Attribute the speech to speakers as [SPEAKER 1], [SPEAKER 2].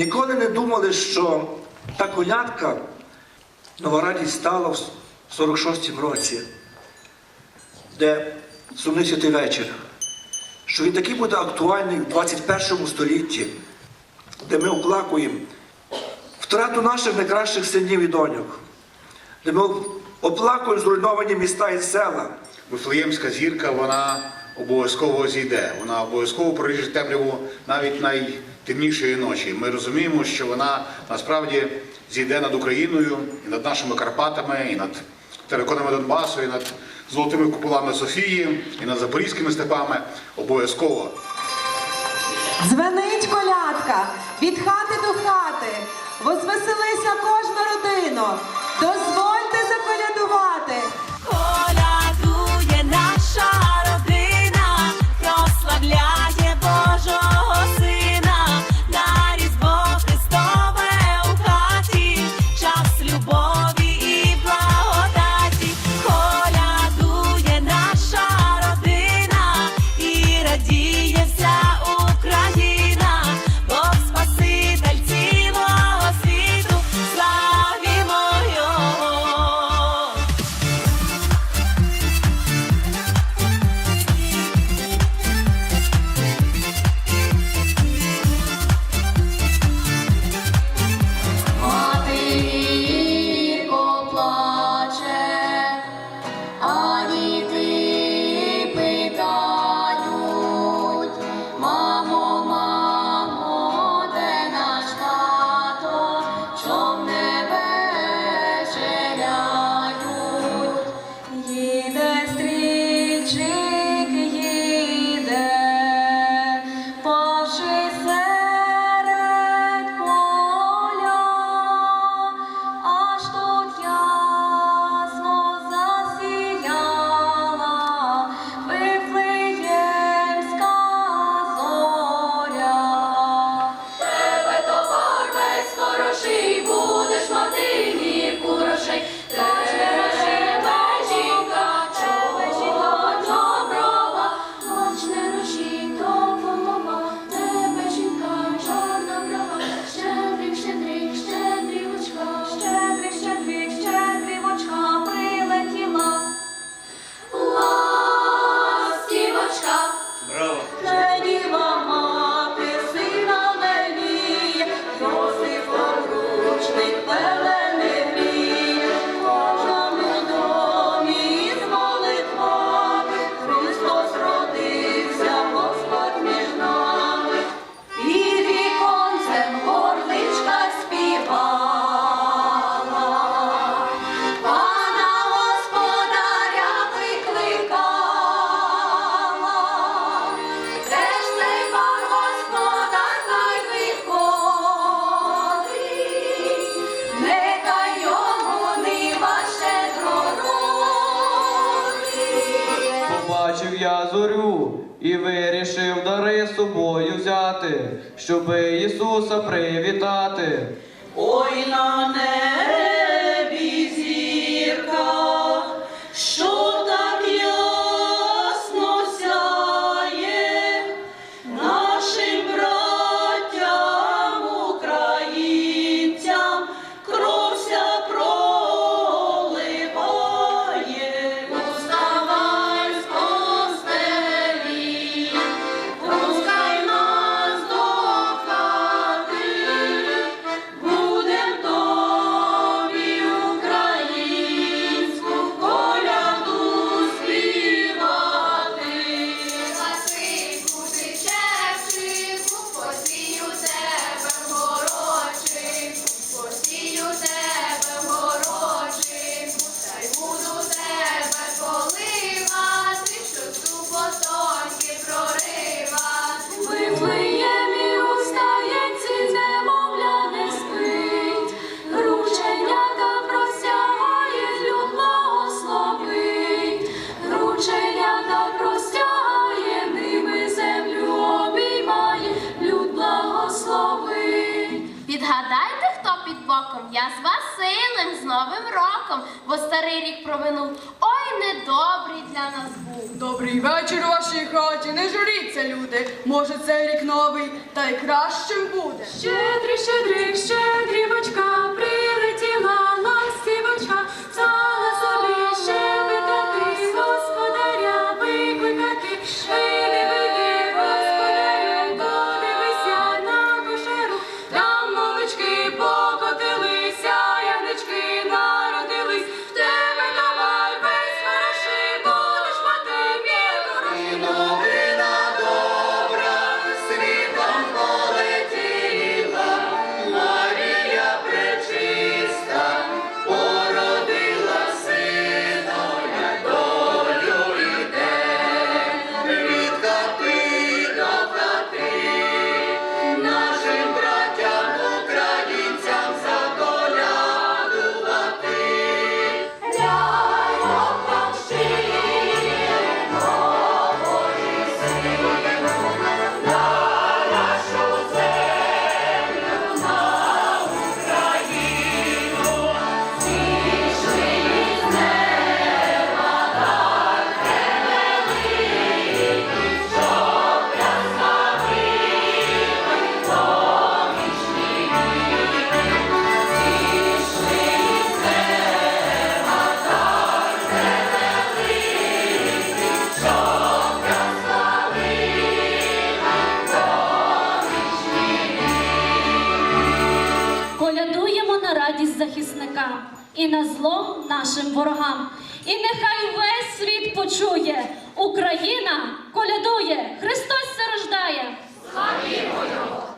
[SPEAKER 1] ніколи не думали, що та колядка нова стала в 46-му році, де сумний святий вечір, що він такий буде актуальний в 21 столітті, де ми оплакуємо втрату наших найкращих синів і доньок, де ми оплакуємо зруйновані міста і села.
[SPEAKER 2] Вифлеємська зірка, вона обов'язково зійде. Вона обов'язково проріже темряву навіть найтемнішої ночі. Ми розуміємо, що вона насправді зійде над Україною і над нашими Карпатами, і над териконами Донбасу, і над золотими куполами Софії, і над запорізькими степами. Обов'язково.
[SPEAKER 3] Дзвенить колядка від хати до хати. Возвеселися кожна родина. Дозвольте
[SPEAKER 4] зорю і вирішив дари з собою взяти, щоби Ісуса привітати.
[SPEAKER 5] Ой на небі
[SPEAKER 6] боком? Я з Василем, з Новим роком, бо старий рік проминув. Ой
[SPEAKER 5] недобрий для нас був.
[SPEAKER 3] Добрий вечір у вашій хаті, не журіться, люди. Може, цей рік новий, та й кращим буде.
[SPEAKER 6] радість захисникам і на зло нашим ворогам. І нехай весь світ почує, Україна колядує, Христос зарождає. Слава Його!